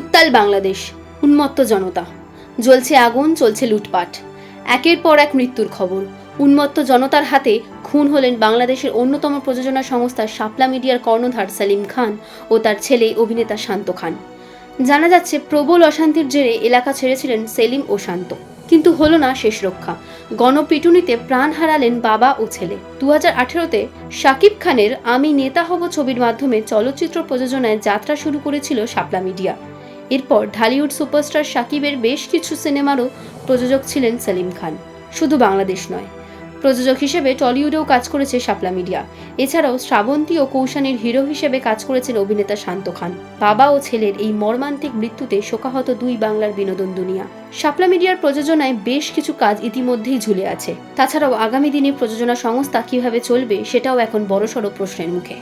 উত্তাল বাংলাদেশ, উন্মত্ত জনতা। জ্বলছে আগুন, চলছে লুটপাট। একের পর এক মৃত্যুর খবর। উন্মত্ত জনতার হাতে খুন হলেন বাংলাদেশের অন্যতম প্রযোজনা সংস্থা শাপলা মিডিয়ার কর্ণধার সেলিম খান ও তার ছেলে অভিনেতা শান্ত খান। জানা যাচ্ছে, প্রবল অশান্তির জেরে এলাকা ছেড়েছিলেন সেলিম ও শান্ত। কিন্তু হলো না শেষ রক্ষা। গণপিটুনিতে প্রাণ হারালেন বাবা ও ছেলে। দু হাজার আঠেরোতে শাকিব খানের আমি নেতা হব ছবির মাধ্যমে চলচ্চিত্র প্রযোজনায় যাত্রা শুরু করেছিল শাপলা মিডিয়া। এরপর ঢালিউড সুপারস্টার সাকিবের বেশ কিছু সিনেমারও প্রযোজক ছিলেন সেলিম খান। শুধু বাংলাদেশ নয়, প্রযোজক হিসেবে টলিউডেও কাজ করেছে শাপলা মিডিয়া। এছাড়াও শ্রাবন্তী ও কৌশানের হিরো হিসেবে কাজ করেছেন অভিনেতা শান্ত খান। বাবা ও ছেলের এই মর্মান্তিক মৃত্যুতে শোকাহত দুই বাংলার বিনোদন দুনিয়া। শাপলা মিডিয়ার প্রযোজনায় বেশ কিছু কাজ ইতিমধ্যেই ঝুলে আছে। তাছাড়াও আগামী দিনে প্রযোজনা সংস্থা কীভাবে চলবে সেটাও এখন বড়সড় প্রশ্নের মুখে।